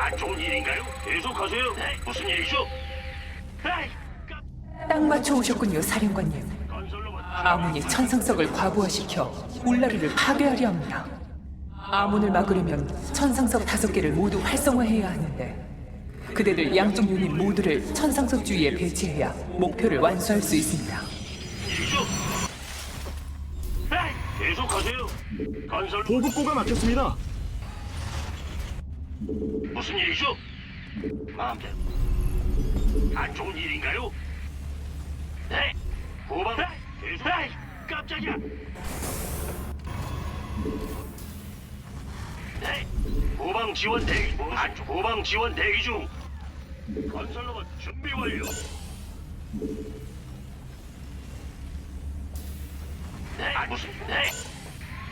안 좋은 일인가요? 계속하세요. 네, 무슨 일이죠? 에이, 깜- 딱 맞춰 오셨군요, 사령관님. 아몬이 천상석을 과부하시켜 울라르를 파괴하려 합니다. 아몬을 막으려면 천상석 다섯 개를 모두 활성화해야 하는데 그대들 양쪽 유닛 모두를 천상석 주위에 배치해야 목표를 완수할 수 있습니다. 일이죠? 에이, 계속하세요. 건설 보급고가 막혔습니다. 무슨 일이죠? 마음대로. 안 좋은 일인가요? 네. 후방. 계속. 에이, 깜짝이야. 네. 후방 지원 대기. 안 좋- 후방 지원 대기 중. 건설로봇 준비 완료. 네. 아, 무슨? 네.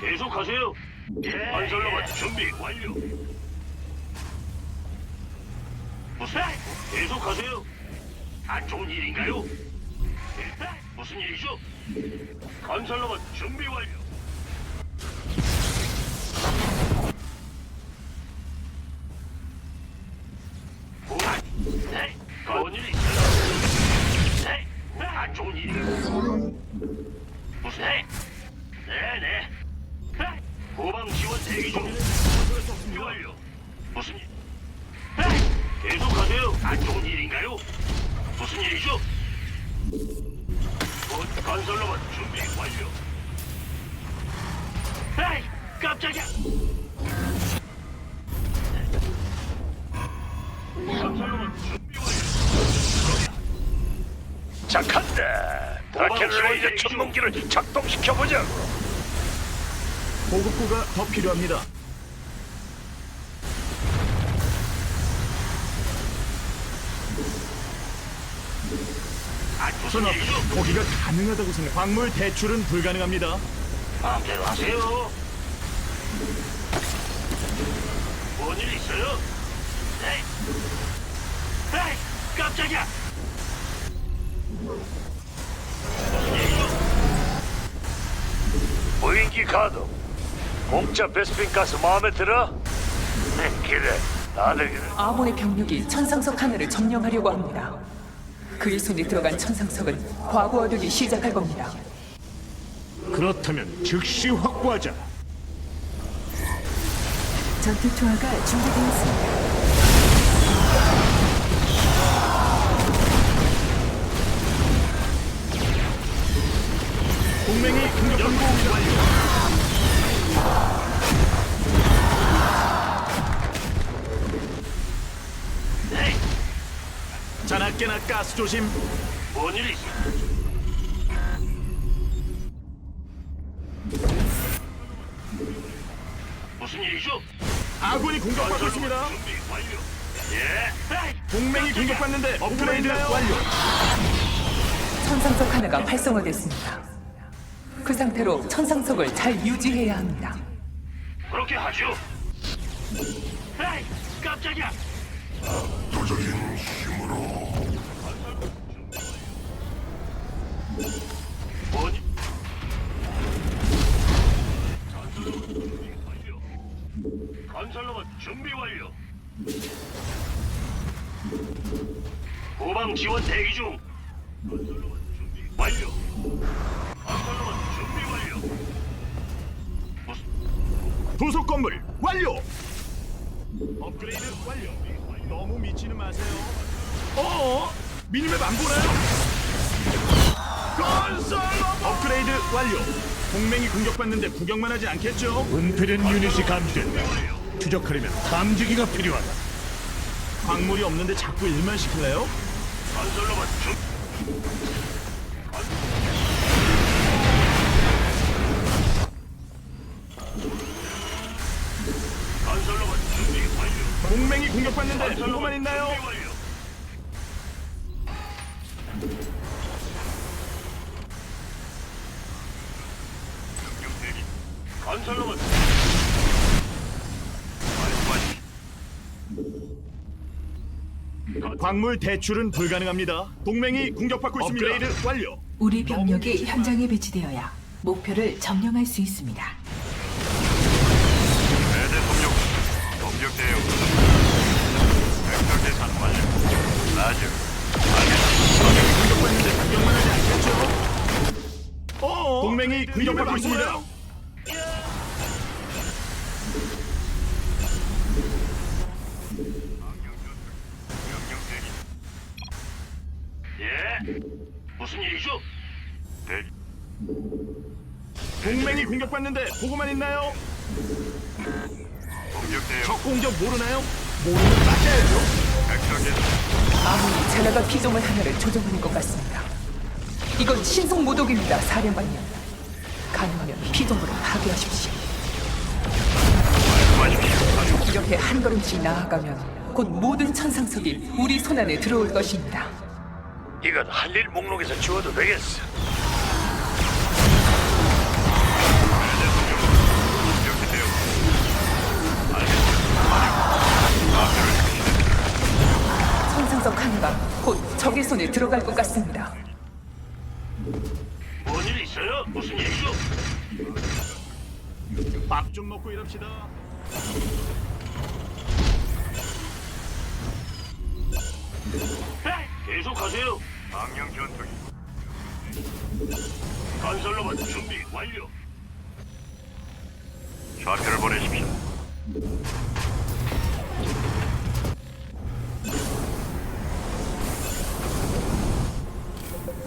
계속하세요. 예. 건설로봇 준비 완료. 무슨? 계속하세요. 안 좋은 일인가요? 네, 무슨 일이죠? 건설로봇 준비 완료. 안 좋은 일인가요? 무슨 일이죠? 곧 건설로봇 준비 완료. 에이, 깜짝이야. 건설로봇 준비 완료. 자 간다 드라켄레이저 천문기를 작동시켜보자 보급고가 더 필요합니다. 일이죠? 거기가 가능하다고 생각. 광물 대출은 불가능합니다. 마음대로 하세요. 뭔일 있어요? 네. 에이, 깜짝이야. 무슨 일이죠? 무인기 가동 공짜 베스핀 가스 마음에 들어? 네 그래 다들 그래 아몬의 병력이 천상석 하나를 점령하려고 합니다. 그의 손에 들어간 천상석은 과부하되기 시작할 겁니다. 그렇다면 즉시 확보하자. 전투 투하가 준비되었습니다. 동맹이 공격받고 완료. 자나깨나 가스 조심. 뭔일 있어? 무슨 일이죠? 아군이 공격받고 있습니다. 준비 완료. 예. 동맹이. 공격받는데 업그레이드 완료. 천상석 하나가 활성화됐습니다. 그 상태로 천상석을 잘 유지해야 합니다. 그렇게 하죠. 에이, 깜짝이야. 뭐니? 지원 대기 중. 건설로봇 준비 완료. 건설로봇 준비 완료. 무슨 도속 건물 완료. 업그레이드 완료. 너무 미치는 마세요. 어? 미니맵 안 보나요? 건설 업그레이드 완료. 동맹이 공격받는데 구경만 하지 않겠죠? 은폐된 유닛이 감지된다. 추적하려면 탐지기가 필요하다. 광물이 없는데 자꾸 일만 시킬래요? 동맹이 공격받는데 보고만 있나요? 건설로봇. 말씀하십시오. 광물 대출은 불가능합니다. 동맹이 공격받고 있습니다. 업그레이드 완료. 우리 병력이 현장에 배치되어야 목표를 점령할 수 있습니다. 무슨 일이죠? 대기. 동맹이 공격받는데 보고만 있나요? 공격대요. 적 공격 모르나요? 모르면 맞아야죠. 아무리 젤라가 피조물 하나를 조종하는 것 같습니다. 이건 신속 모독입니다, 사령관님. 가능하면 피조물을 파괴하십시오. 말씀하십시오. 이렇게 한 걸음씩 나아가면 곧 모든 천상석이 우리 손안에 들어올 것입니다. 이건 할 일 목록에서 지워도 되겠어. 천상석 하나가 곧 적의 손에 들어갈 것 같습니다. 뭔일 있어요? 무슨 일이죠? 밥 좀 먹고 일합시다. 계속하세요. 망령 전투기. 건설로봇 준비 완료. 좌표를 보내십시오.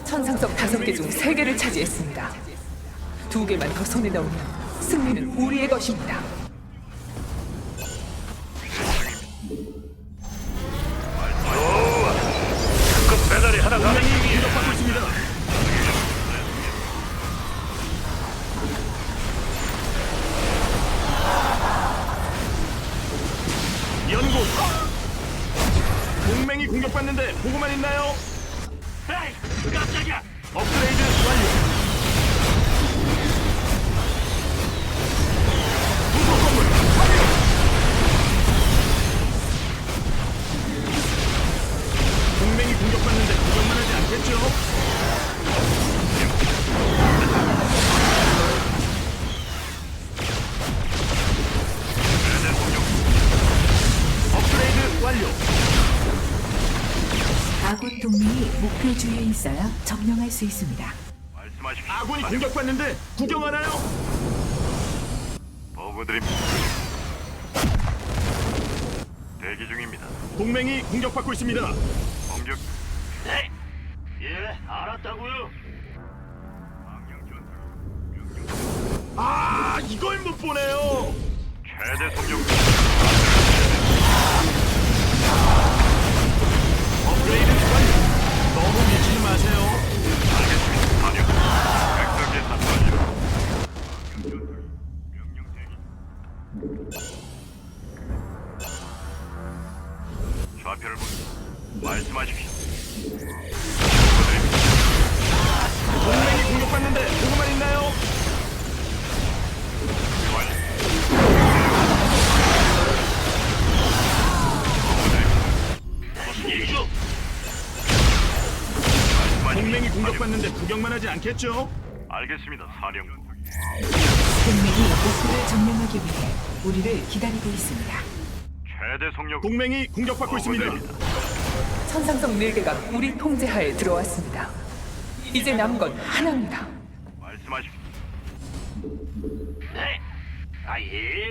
천상석 다섯 개 중 세 개를 차지했습니다. 두 개만 더 손에 넣으면 승리는 우리의 것입니다. 동맹이 공격받는데 보고만 있나요? 에이, 깜짝이야. 업그레이드 완료. 부속 건물 완료. 동맹이 공격받는데 구경만 하지 않겠죠? 있어야 점령할 수 있습니다. 말씀하십시오. 아군이 공격받는데 구경하나요? 보고 드립니다. 대기 중입니다. 동맹이 공격받고 있습니다. 공격. 네. 예, 알았다고요. 망령. 아, 이걸 못 보네요. 최대 속력. 않겠죠? 알겠습니다, 사령부. 동맹이 목표를 점령하기 위해 우리를 기다리고 있습니다. 최대 속력. 동맹이 공격받고 있습니다. 천상석 네 개가 우리 통제하에 들어왔습니다. 이제 남은 건 하나입니다. 말씀하십시오. 네. 아 예.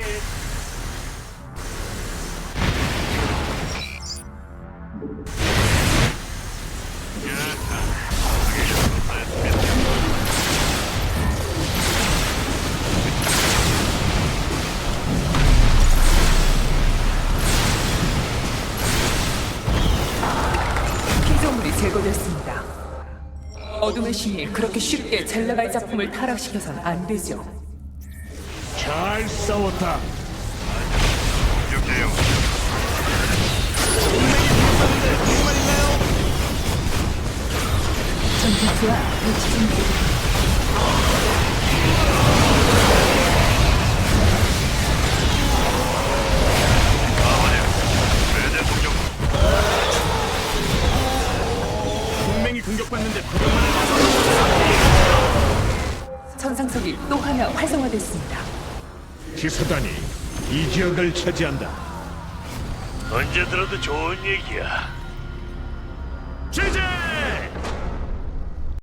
어둠의 신이 그렇게 쉽게 젤라가의 작품을 타락시켜선 안 되죠. 잘 싸웠다. 공격 대응. 보고만 있나요? 전투투와 배치 준비 최대 속력. 동맹이 공격받는데 천상석이 또 하나 활성화됐습니다. 기사단이 이 지역을 차지한다. 언제 들어도 좋은 얘기야.